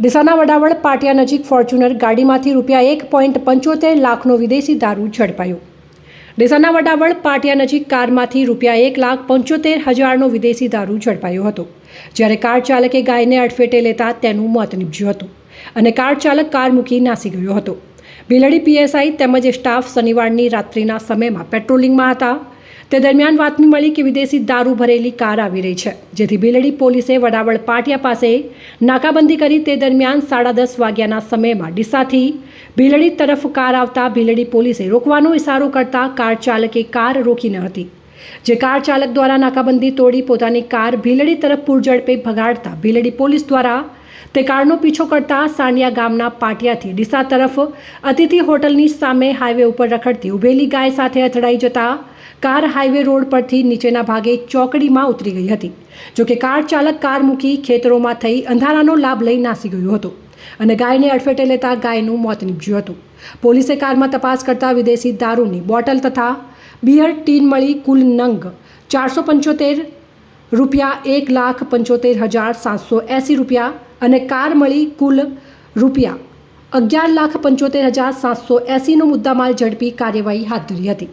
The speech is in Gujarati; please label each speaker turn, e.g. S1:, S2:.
S1: ડીસાના વડાવડ પાટિયા નજીક ફોર્ચ્યુનર ગાડીમાંથી રૂપિયા એક પોઈન્ટ પંચોતેર લાખનો વિદેશી દારૂ ઝડપાયો. ડીસાના વડાવડ પાટિયા નજીક કારમાંથી રૂપિયા એક લાખ પંચોતેર હજારનો વિદેશી દારૂ ઝડપાયો હતો. જ્યારે કાર ચાલકે ગાયને અડફેટે લેતા તેનું મોત નીપજ્યું હતું અને કાર ચાલક કાર મૂકી નાસી ગયો હતો. ભીલડી પીએસઆઈ તેમજ સ્ટાફ શનિવારની રાત્રિના સમયમાં પેટ્રોલિંગમાં હતા. તે દરમિયાન વાતમી મળી કે વિદેશી દારૂ ભરેલી કાર આવી રહી છે, જેથી ભીલડી પોલીસે વડાવળ પાટિયા પાસે નાકાબંધી કરી તે દરમિયાન સાડા દસ વાગ્યાના સમયમાં ડીસાથી ભીલડી તરફ કાર આવતા ભીલડી પોલીસે રોકવાનો ઇશારો કરતા કાર ચાલકે કાર રોકી ન હતી, જે કાર ચાલક દ્વારા નાકાબંધી તોડી પોતાની કાર ભીલડી તરફ પૂરઝડપે ભગાડતા ભીલડી પોલીસ દ્વારા તે કારનો પીછો કરતા સાણિયા ગામના પાટિયાથી ડીસા તરફ અતિથિ હોટલની સામે હાઈવે ઉપર રખડતી ઉભેલી ગાય સાથે અથડાઈ જતા કાર હાઈવે રોડ પરથી નીચેના ભાગે ચોકડીમાં ઉતરી ગઈ હતી. જોકે કાર ચાલક કાર મૂકી ખેતરોમાં થઈ અંધારાનો લાભ લઈ નાસી ગયો હતો અને ગાયને અડફેટે લેતા ગાયનું મોત નીપજ્યું હતું. પોલીસે કારમાં તપાસ કરતા વિદેશી દારૂની બોટલ તથા બિયર ટીન મળી કુલ નંગ ચારસો પંચોતેર રૂપિયા એક લાખ પંચોતેર હજાર સાતસો એંસી રૂપિયા અને કાર મળી કુલ રૂપિયા અગિયાર લાખ પંચોતેર હજાર સાતસો એંસીનો મુદ્દામાલ ઝડપી કાર્યવાહી હાથ ધરી હતી.